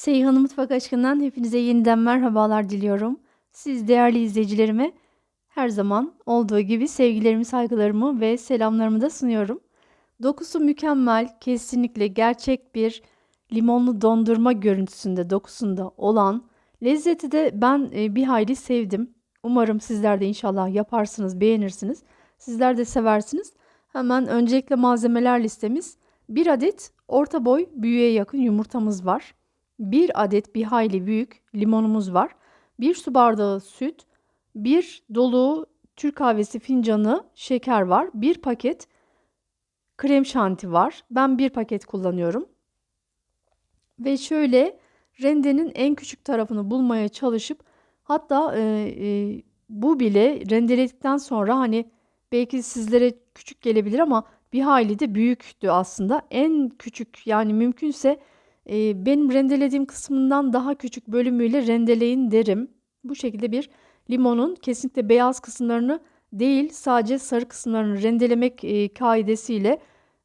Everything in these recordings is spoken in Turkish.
Seyhan'ın Mutfak Aşkı'ndan hepinize yeniden merhabalar diliyorum. Siz değerli izleyicilerime her zaman olduğu gibi sevgilerimi, saygılarımı ve selamlarımı da sunuyorum. Dokusu mükemmel, kesinlikle gerçek bir limonlu dondurma görüntüsünde, dokusunda olan lezzeti de ben e, bir hayli sevdim. Umarım sizler de inşallah yaparsınız, beğenirsiniz. Sizler de seversiniz. Hemen öncelikle malzemeler listemiz. 1 adet orta boy büyüğe yakın yumurtamız var. 1 adet bir hayli büyük limonumuz var. 1 su bardağı süt, 1 dolu Türk kahvesi fincanı şeker var. 1 paket krem şanti var. Ben 1 paket kullanıyorum. Ve şöyle rendenin en küçük tarafını bulmaya çalışıp hatta e, e, bu bile rendeledikten sonra hani belki sizlere küçük gelebilir ama bir hayli de büyüktü aslında. En küçük yani mümkünse e, benim rendelediğim kısmından daha küçük bölümüyle rendeleyin derim. Bu şekilde bir limonun kesinlikle beyaz kısımlarını değil sadece sarı kısımlarını rendelemek e, kaidesiyle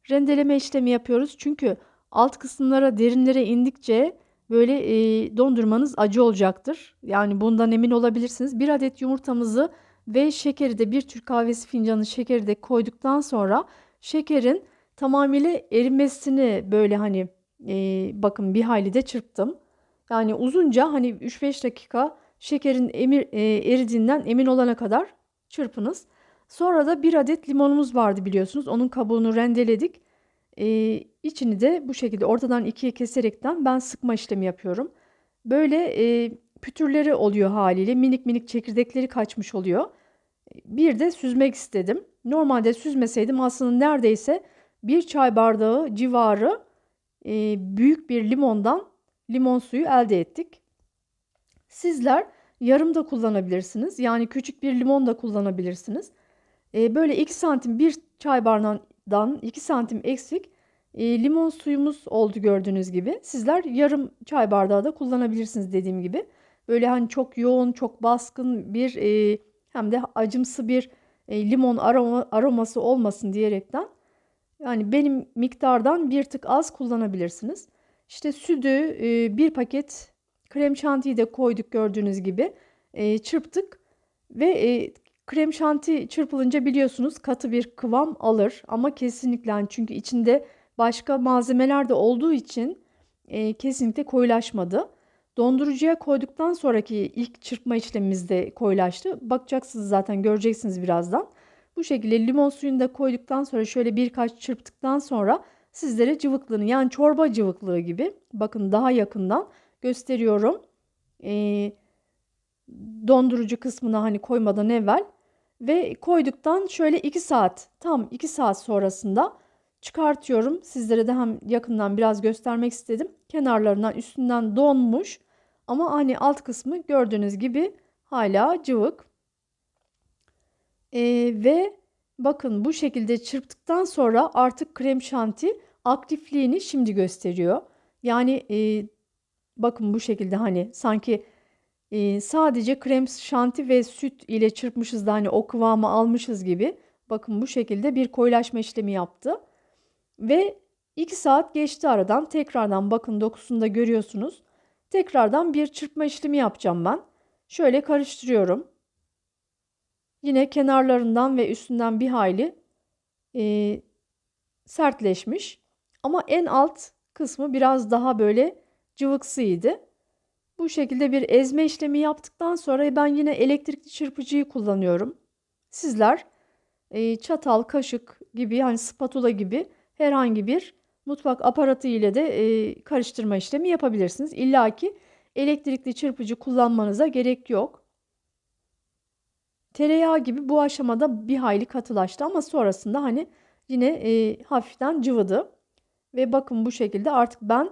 rendeleme işlemi yapıyoruz. Çünkü alt kısımlara derinlere indikçe böyle e, dondurmanız acı olacaktır. Yani bundan emin olabilirsiniz. Bir adet yumurtamızı ve şekeri de bir Türk kahvesi fincanı şekeri de koyduktan sonra şekerin tamamıyla erimesini böyle hani e, bakın bir hayli de çırptım. Yani uzunca hani 3-5 dakika şekerin emir, e, eridiğinden emin olana kadar çırpınız. Sonra da bir adet limonumuz vardı biliyorsunuz. Onun kabuğunu rendeledik. E, içini de bu şekilde ortadan ikiye keserekten ben sıkma işlemi yapıyorum. Böyle e, pütürleri oluyor haliyle. Minik minik çekirdekleri kaçmış oluyor. Bir de süzmek istedim. Normalde süzmeseydim aslında neredeyse bir çay bardağı civarı e, büyük bir limondan limon suyu elde ettik. Sizler yarım da kullanabilirsiniz. Yani küçük bir limon da kullanabilirsiniz. E, böyle 2 santim bir çay bardağından 2 santim eksik e, limon suyumuz oldu gördüğünüz gibi. Sizler yarım çay bardağı da kullanabilirsiniz dediğim gibi. Böyle hani çok yoğun, çok baskın bir e, hem de acımsı bir e, limon aroma, aroması olmasın diyerekten yani benim miktardan bir tık az kullanabilirsiniz. İşte sütü e, bir paket krem şantiyi de koyduk gördüğünüz gibi e, çırptık ve e, krem şanti çırpılınca biliyorsunuz katı bir kıvam alır ama kesinlikle yani çünkü içinde başka malzemeler de olduğu için e, kesinlikle koyulaşmadı. Dondurucuya koyduktan sonraki ilk çırpma işlemimizde koyulaştı. Bakacaksınız zaten göreceksiniz birazdan. Bu şekilde limon suyunu da koyduktan sonra şöyle birkaç çırptıktan sonra sizlere cıvıklığını yani çorba cıvıklığı gibi bakın daha yakından gösteriyorum. Ee, dondurucu kısmına hani koymadan evvel ve koyduktan şöyle 2 saat tam 2 saat sonrasında çıkartıyorum. Sizlere de hem yakından biraz göstermek istedim. Kenarlarından üstünden donmuş ama hani alt kısmı gördüğünüz gibi hala cıvık. Ee, ve bakın bu şekilde çırptıktan sonra artık krem şanti aktifliğini şimdi gösteriyor. Yani e, bakın bu şekilde hani sanki e, sadece krem şanti ve süt ile çırpmışız da hani o kıvamı almışız gibi. Bakın bu şekilde bir koyulaşma işlemi yaptı. Ve 2 saat geçti aradan. Tekrardan bakın dokusunu da görüyorsunuz. Tekrardan bir çırpma işlemi yapacağım ben. Şöyle karıştırıyorum. Yine kenarlarından ve üstünden bir hayli e, sertleşmiş. Ama en alt kısmı biraz daha böyle cıvıksıydı. Bu şekilde bir ezme işlemi yaptıktan sonra ben yine elektrikli çırpıcıyı kullanıyorum. Sizler e, çatal, kaşık gibi yani spatula gibi herhangi bir mutfak aparatı ile de e, karıştırma işlemi yapabilirsiniz. İlla ki elektrikli çırpıcı kullanmanıza gerek yok. Tereyağı gibi bu aşamada bir hayli katılaştı ama sonrasında hani yine e, hafiften cıvıdı. Ve bakın bu şekilde artık ben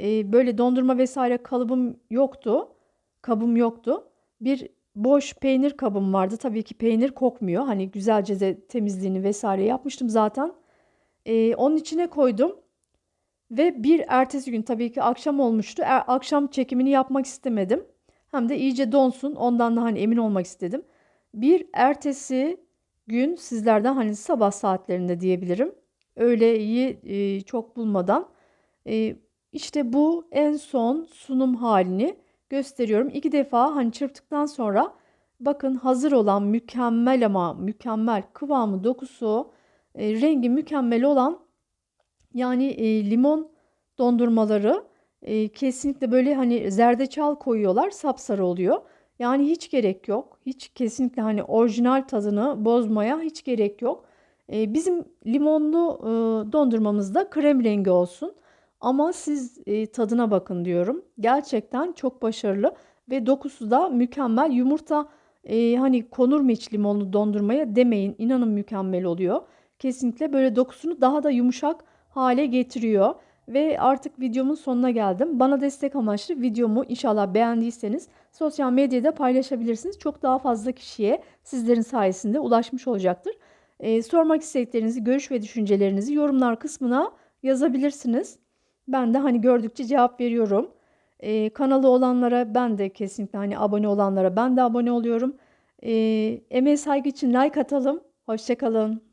e, böyle dondurma vesaire kalıbım yoktu. Kabım yoktu. Bir boş peynir kabım vardı. Tabii ki peynir kokmuyor. Hani güzelce de temizliğini vesaire yapmıştım zaten. E, onun içine koydum. Ve bir ertesi gün tabii ki akşam olmuştu. Er, akşam çekimini yapmak istemedim. Hem de iyice donsun ondan da hani emin olmak istedim. Bir ertesi gün sizlerden hani sabah saatlerinde diyebilirim. Öğleyi e, çok bulmadan e, İşte bu en son sunum halini gösteriyorum. İki defa hani çırptıktan sonra bakın hazır olan mükemmel ama mükemmel kıvamı dokusu e, rengi mükemmel olan yani e, limon dondurmaları e, kesinlikle böyle hani zerdeçal koyuyorlar sapsarı oluyor. Yani hiç gerek yok. Hiç kesinlikle hani orijinal tadını bozmaya hiç gerek yok. E, bizim limonlu e, dondurmamızda krem rengi olsun. Ama siz e, tadına bakın diyorum. Gerçekten çok başarılı ve dokusu da mükemmel. Yumurta e, hani konur mu hiç limonlu dondurmaya demeyin. İnanın mükemmel oluyor. Kesinlikle böyle dokusunu daha da yumuşak hale getiriyor. Ve artık videomun sonuna geldim. Bana destek amaçlı videomu inşallah beğendiyseniz sosyal medyada paylaşabilirsiniz. Çok daha fazla kişiye sizlerin sayesinde ulaşmış olacaktır. Ee, sormak istediklerinizi, görüş ve düşüncelerinizi yorumlar kısmına yazabilirsiniz. Ben de hani gördükçe cevap veriyorum. Ee, kanalı olanlara ben de kesinlikle hani abone olanlara ben de abone oluyorum. Ee, emeğe saygı için like atalım. Hoşçakalın.